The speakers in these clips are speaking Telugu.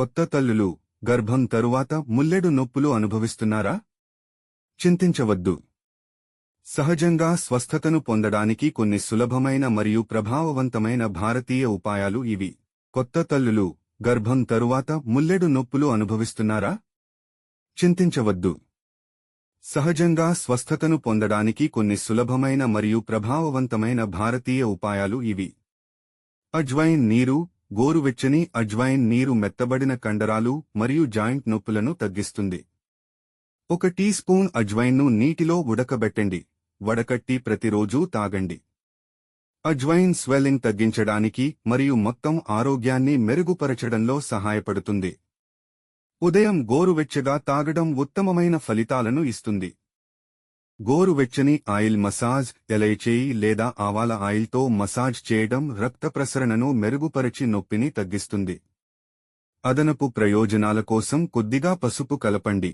కొత్త తల్లులు గర్భం తరువాత ముల్లెడు నొప్పులు అనుభవిస్తున్నారా? చింతించవద్దు. సహజంగా స్వస్థతను పొందడానికి కొన్ని సులభమైన మరియు ప్రభావవంతమైన భారతీయ ఉపాయాలు ఇవి. కొత్త తల్లులు గర్భం తరువాత ముల్లెడు నొప్పులు అనుభవిస్తున్నారా? చింతించవద్దు. సహజంగా స్వస్థతను పొందడానికి కొన్ని సులభమైన మరియు ప్రభావవంతమైన భారతీయ ఉపాయాలు ఇవి. అజ్వైన్ నీరు గోరువెచ్చని అజ్వైన్ నీరు మెత్తబడిన కండరాలు మరియు జాయింట్ నొప్పులను తగ్గిస్తుంది. ఒక టీ స్పూన్ అజ్వైన్ను నీటిలో ఉడకబెట్టండి. వడకట్టి ప్రతిరోజూ తాగండి. అజ్వైన్ స్వెల్లింగ్ తగ్గించడానికి మరియు మొత్తం ఆరోగ్యాన్ని మెరుగుపరచడంలో సహాయపడుతుంది. ఉదయం గోరువెచ్చగా తాగడం ఉత్తమమైన ఫలితాలను ఇస్తుంది. గోరువెచ్చని ఆయిల్ మసాజ్ ఎలైచేయి లేదా ఆవాల ఆయిల్తో మసాజ్ చేయడం రక్త ప్రసరణను మెరుగుపరచి నొప్పిని తగ్గిస్తుంది. అదనపు ప్రయోజనాల కోసం కొద్దిగా పసుపు కలపండి.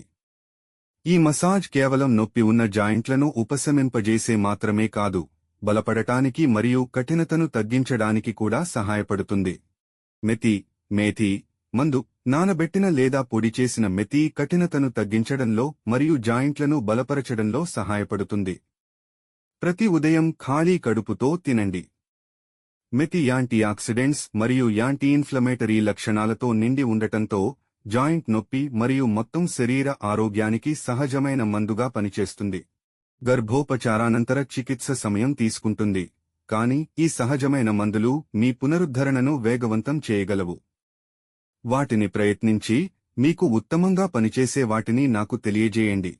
ఈ మసాజ్ కేవలం నొప్పి ఉన్న జాయింట్లను ఉపశమింపజేసే మాత్రమే కాదు బలపడటానికి మరియు కఠినతను తగ్గించడానికి కూడా సహాయపడుతుంది. మెతి మేథి మందు నానబెట్టిన లేదా పొడి చేసిన మెతి కఠినతను తగ్గించడంలో మరియు జాయింట్లను బలపరచడంలో సహాయపడుతుంది. ప్రతి ఉదయం ఖాళీ కడుపుతో తినండి. మెతి యాంటీ ఆక్సిడెంట్స్ మరియు యాంటీ ఇన్ఫ్లమేటరీ లక్షణాలతో నిండి ఉండటంతో జాయింట్ నొప్పి మరియు మొత్తం శరీర ఆరోగ్యానికి సహజమైన మందుగా పనిచేస్తుంది. గర్భోపచారానంతర చికిత్స సమయం తీసుకుంటుంది. కానీ ఈ సహజమైన మందులు మీ పునరుద్ధరణను వేగవంతం చేయగలవు. వాటిని ప్రయత్నించి మీకు ఉత్తమంగా పనిచేసే వాటిని నాకు తెలియజేయండి.